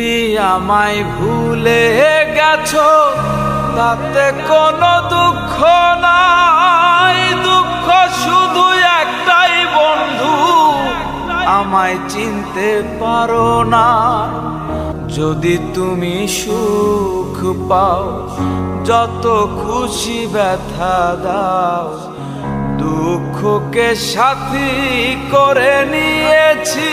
তুমি আমায় ভুলে গেছো, তাতে কোনো দুঃখ নাই। দুঃখ শুধু একটাই বন্ধু, আমায় চিনতে পারো না। যদি তুমি সুখ পাও, যত খুশি ব্যথা দাও, দুঃখকে সাথী করে নিয়েছি।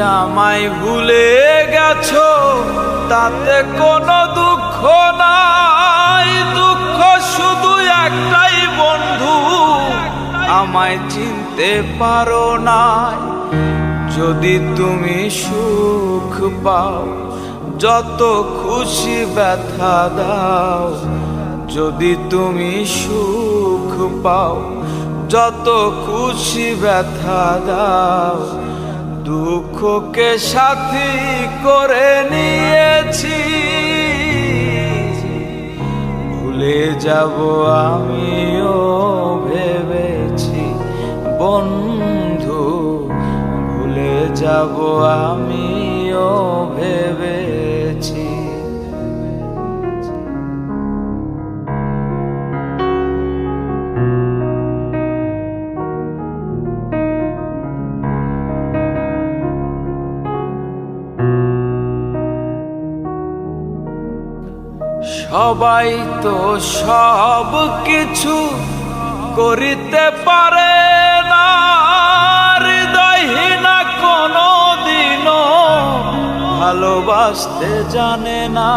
আমায় ভুলে গেছো? তাতে কোনো দুঃখ নাই। দুঃখ শুধু একটাই বন্ধু। আমায় চিনতে পারো না যদি তুমি সুখ পাও, যত খুশি ব্যথা দাও। যদি তুমি সুখ পাও, যত খুশি ব্যথা দাও। দুঃখকে সাথী করে নিয়েছি। ভুলে যাব আমিও ভেবেছি বন্ধু ভুলে যাব আমিও ভেবেছি। সবাই তো সব কিছু করিতে পারে না। কোনো দিনও ভালোবাসতে জানে না।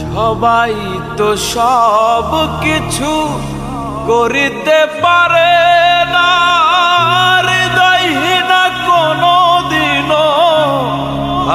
সবাই তো সব কিছু করিতে পারে না।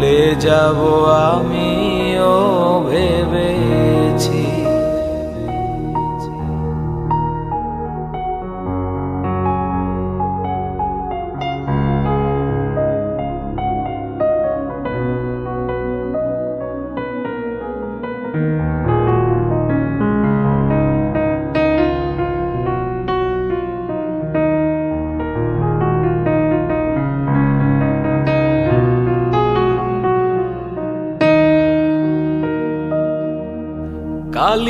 ভুলে যাব আমিও ভেবেছি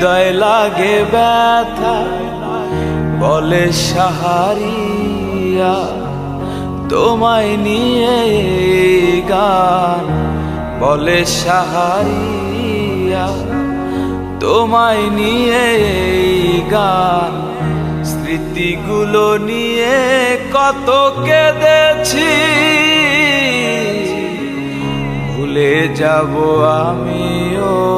হৃদয় লাগে ব্যথা, বলে সাহারিয়া, তোমায় নিয়ে গান, বলে সাহারিয়া, তোমায় নিয়ে গান, স্মৃতিগুলো নিয়ে কত কেঁদেছি। ভুলে যাব আমিও